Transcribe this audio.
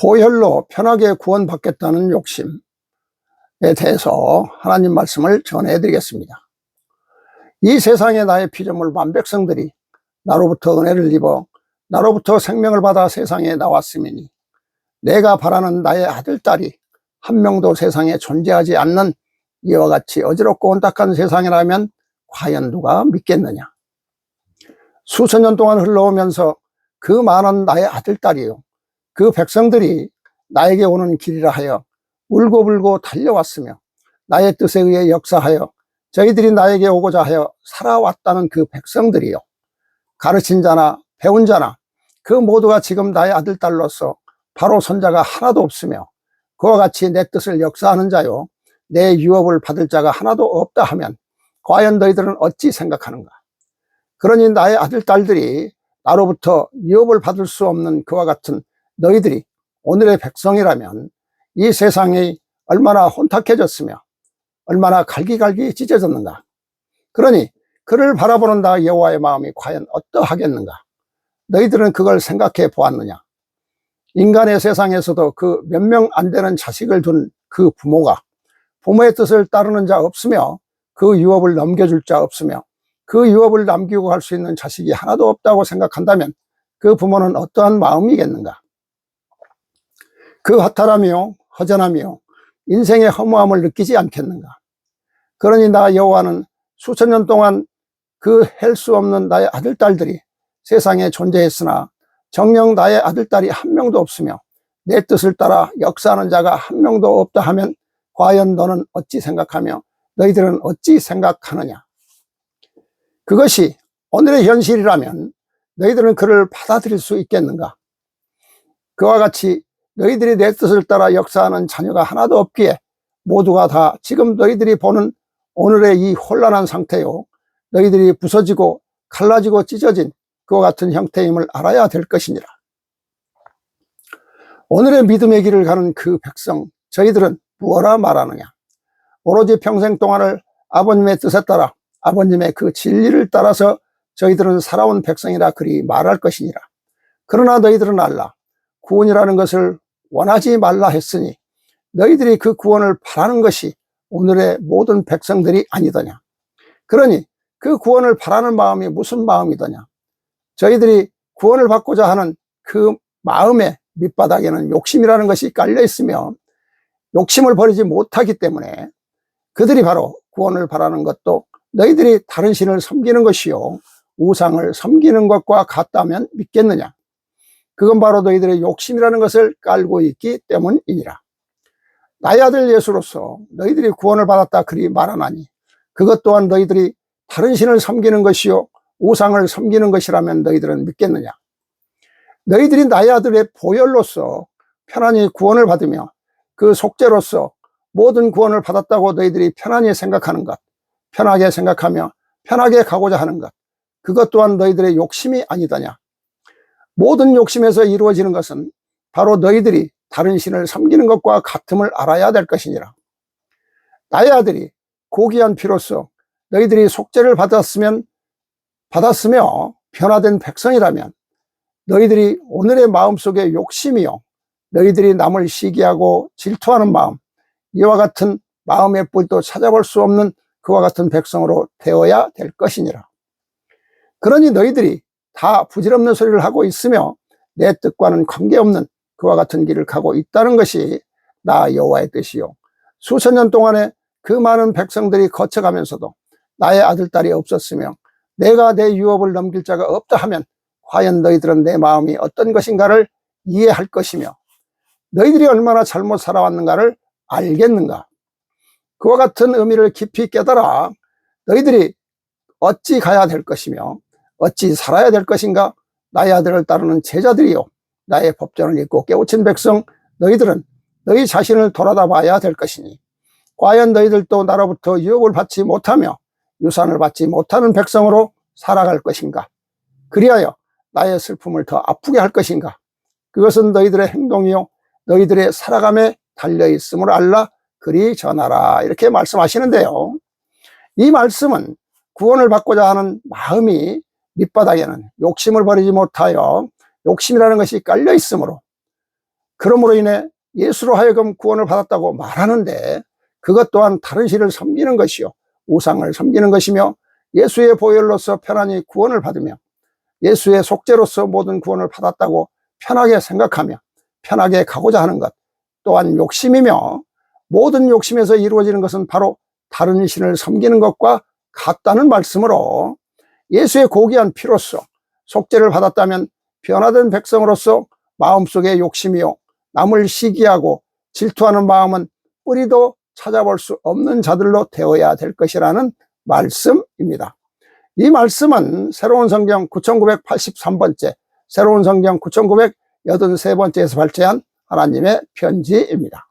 보혈로 편하게 구원받겠다는 욕심에 대해서 하나님 말씀을 전해드리겠습니다. 이 세상에 나의 피조물 만백성들이 나로부터 은혜를 입어 나로부터 생명을 받아 세상에 나왔음이니 내가 바라는 나의 아들, 딸이 한 명도 세상에 존재하지 않는 이와 같이 어지럽고 온탁한 세상이라면 과연 누가 믿겠느냐? 수천 년 동안 흘러오면서 그 많은 나의 아들, 딸이요. 그 백성들이 나에게 오는 길이라 하여 울고불고 달려왔으며 나의 뜻에 의해 역사하여 저희들이 나에게 오고자 하여 살아왔다는 그 백성들이요. 가르친 자나 배운 자나 그 모두가 지금 나의 아들, 딸로서 바로 손자가 하나도 없으며 그와 같이 내 뜻을 역사하는 자요. 내 유업을 받을 자가 하나도 없다 하면 과연 너희들은 어찌 생각하는가? 그러니 나의 아들, 딸들이 나로부터 유업을 받을 수 없는 그와 같은 너희들이 오늘의 백성이라면 이 세상이 얼마나 혼탁해졌으며 얼마나 갈기갈기 찢어졌는가. 그러니 그를 바라보는 나 여호와의 마음이 과연 어떠하겠는가. 너희들은 그걸 생각해 보았느냐. 인간의 세상에서도 그 몇 명 안 되는 자식을 둔 그 부모가 부모의 뜻을 따르는 자 없으며 그 유업을 넘겨줄 자 없으며 그 유업을 남기고 갈 수 있는 자식이 하나도 없다고 생각한다면 그 부모는 어떠한 마음이겠는가? 그 허탈하며 허전하며 인생의 허무함을 느끼지 않겠는가? 그러니 나 여호와는 수천 년 동안 그헬수 없는 나의 아들, 딸들이 세상에 존재했으나 정녕 나의 아들, 딸이 한 명도 없으며 내 뜻을 따라 역사하는 자가 한 명도 없다 하면 과연 너는 어찌 생각하며 너희들은 어찌 생각하느냐? 그것이 오늘의 현실이라면 너희들은 그를 받아들일 수 있겠는가? 그와 같이 너희들이 내 뜻을 따라 역사하는 자녀가 하나도 없기에 모두가 다 지금 너희들이 보는 오늘의 이 혼란한 상태요. 너희들이 부서지고 갈라지고 찢어진 그와 같은 형태임을 알아야 될 것이니라. 오늘의 믿음의 길을 가는 그 백성, 저희들은 무엇라 말하느냐? 오로지 평생 동안을 아버님의 뜻에 따라 아버님의 그 진리를 따라서 저희들은 살아온 백성이라 그리 말할 것이니라. 그러나 너희들은 알라. 구원이라는 것을 원하지 말라 했으니 너희들이 그 구원을 바라는 것이 오늘의 모든 백성들이 아니더냐. 그러니 그 구원을 바라는 마음이 무슨 마음이더냐. 저희들이 구원을 받고자 하는 그 마음의 밑바닥에는 욕심이라는 것이 깔려 있으며 욕심을 버리지 못하기 때문에 그들이 바로 구원을 바라는 것도 너희들이 다른 신을 섬기는 것이요 우상을 섬기는 것과 같다면 믿겠느냐 그건 바로 너희들의 욕심이라는 것을 깔고 있기 때문이니라 나의 아들 예수로서 너희들이 구원을 받았다 그리 말하나니 그것 또한 너희들이 다른 신을 섬기는 것이요 우상을 섬기는 것이라면 너희들은 믿겠느냐 너희들이 나의 아들의 보혈로서 편안히 구원을 받으며 그 속죄로서 모든 구원을 받았다고 너희들이 편안히 생각하는 것, 편하게 생각하며 편하게 가고자 하는 것, 그것 또한 너희들의 욕심이 아니더냐. 모든 욕심에서 이루어지는 것은 바로 너희들이 다른 신을 섬기는 것과 같음을 알아야 될 것이니라. 나의 아들이 고귀한 피로써 너희들이 속죄를 받았으면 받았으며 변화된 백성이라면 너희들이 오늘의 마음속에 욕심이요 너희들이 남을 시기하고 질투하는 마음 이와 같은 마음의 뿔도 찾아볼 수 없는 그와 같은 백성으로 되어야 될 것이니라 그러니 너희들이 다 부질없는 소리를 하고 있으며 내 뜻과는 관계없는 그와 같은 길을 가고 있다는 것이 나 여호와의 뜻이요. 수천 년 동안에 그 많은 백성들이 거쳐가면서도 나의 아들 딸이 없었으며 내가 내 유업을 넘길 자가 없다 하면 과연 너희들은 내 마음이 어떤 것인가를 이해할 것이며 너희들이 얼마나 잘못 살아왔는가를 알겠는가? 그와 같은 의미를 깊이 깨달아 너희들이 어찌 가야 될 것이며 어찌 살아야 될 것인가? 나의 아들을 따르는 제자들이요. 나의 법전을 읽고 깨우친 백성 너희들은 너희 자신을 돌아다 봐야 될 것이니. 과연 너희들도 나로부터 유업을 받지 못하며 유산을 받지 못하는 백성으로 살아갈 것인가? 그리하여 나의 슬픔을 더 아프게 할 것인가? 그것은 너희들의 행동이요. 너희들의 살아감에 달려있음을 알라 그리 전하라. 이렇게 말씀하시는데요. 이 말씀은 구원을 받고자 하는 마음이 밑바닥에는 욕심을 버리지 못하여 욕심이라는 것이 깔려 있으므로 그러므로 인해 예수로 하여금 구원을 받았다고 말하는데 그것 또한 다른 신을 섬기는 것이요 우상을 섬기는 것이며 예수의 보혈로서 편안히 구원을 받으며 예수의 속죄로서 모든 구원을 받았다고 편하게 생각하며 편하게 가고자 하는 것 또한 욕심이며 모든 욕심에서 이루어지는 것은 바로 다른 신을 섬기는 것과 같다는 말씀으로 예수의 고귀한 피로써 속죄를 받았다면 변화된 백성으로서 마음속에 욕심이요 남을 시기하고 질투하는 마음은 뿌리도 찾아볼 수 없는 자들로 되어야 될 것이라는 말씀입니다. 이 말씀은 새로운 성경 9983번째, 새로운 성경 9983번째에서 발제한 하나님의 편지입니다.